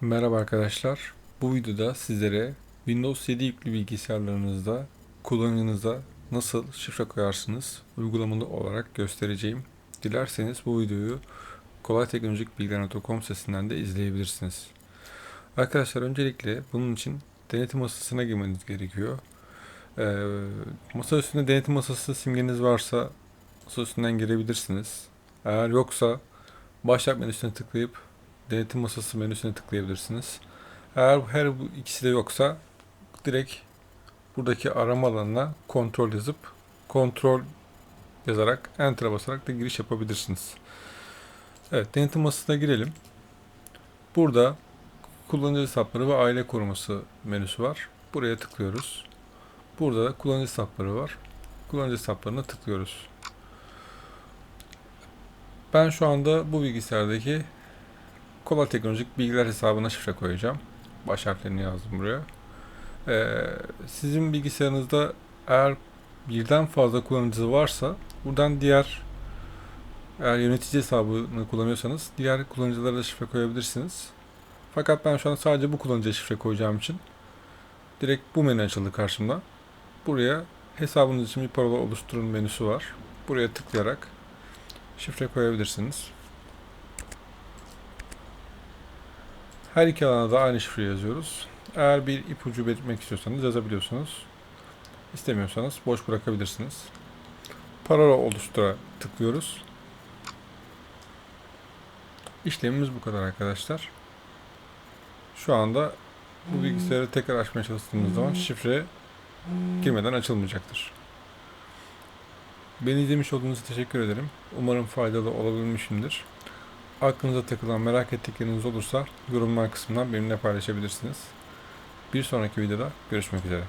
Merhaba arkadaşlar. Bu videoda sizlere Windows 7 yüklü bilgisayarlarınızda kullanıcınıza nasıl şifre koyarsınız uygulamalı olarak göstereceğim. Dilerseniz bu videoyu kolayteknolojikbilgiler.com sitesinden de izleyebilirsiniz. Arkadaşlar öncelikle bunun için denetim masasına girmeniz gerekiyor. Ee, masa üstünde denetim masası simgeniz varsa masa üstünden girebilirsiniz. Eğer yoksa başlat menüsüne tıklayıp denetim masası menüsüne tıklayabilirsiniz. Eğer her bu ikisi de yoksa direkt buradaki arama alanına kontrol yazıp kontrol yazarak enter'a basarak da giriş yapabilirsiniz. Evet denetim masasına girelim. Burada kullanıcı hesapları ve aile koruması menüsü var. Buraya tıklıyoruz. Burada da kullanıcı hesapları var. Kullanıcı hesaplarına tıklıyoruz. Ben şu anda bu bilgisayardaki Kolay Teknolojik Bilgiler hesabına şifre koyacağım. Baş harflerini yazdım buraya. Ee, sizin bilgisayarınızda eğer birden fazla kullanıcı varsa buradan diğer eğer yönetici hesabını kullanıyorsanız diğer kullanıcılara da şifre koyabilirsiniz. Fakat ben şu an sadece bu kullanıcıya şifre koyacağım için direkt bu menü açıldı karşımda. Buraya hesabınız için bir parola oluşturun menüsü var. Buraya tıklayarak şifre koyabilirsiniz. Her iki alana da aynı şifreyi yazıyoruz. Eğer bir ipucu belirtmek istiyorsanız yazabiliyorsunuz. İstemiyorsanız boş bırakabilirsiniz. Parola oluştura tıklıyoruz. İşlemimiz bu kadar arkadaşlar. Şu anda bu bilgisayarı tekrar açmaya çalıştığımız zaman şifre girmeden açılmayacaktır. Beni izlemiş olduğunuz için teşekkür ederim. Umarım faydalı olabilmişimdir. Aklınıza takılan merak ettikleriniz olursa yorumlar kısmından benimle paylaşabilirsiniz. Bir sonraki videoda görüşmek üzere.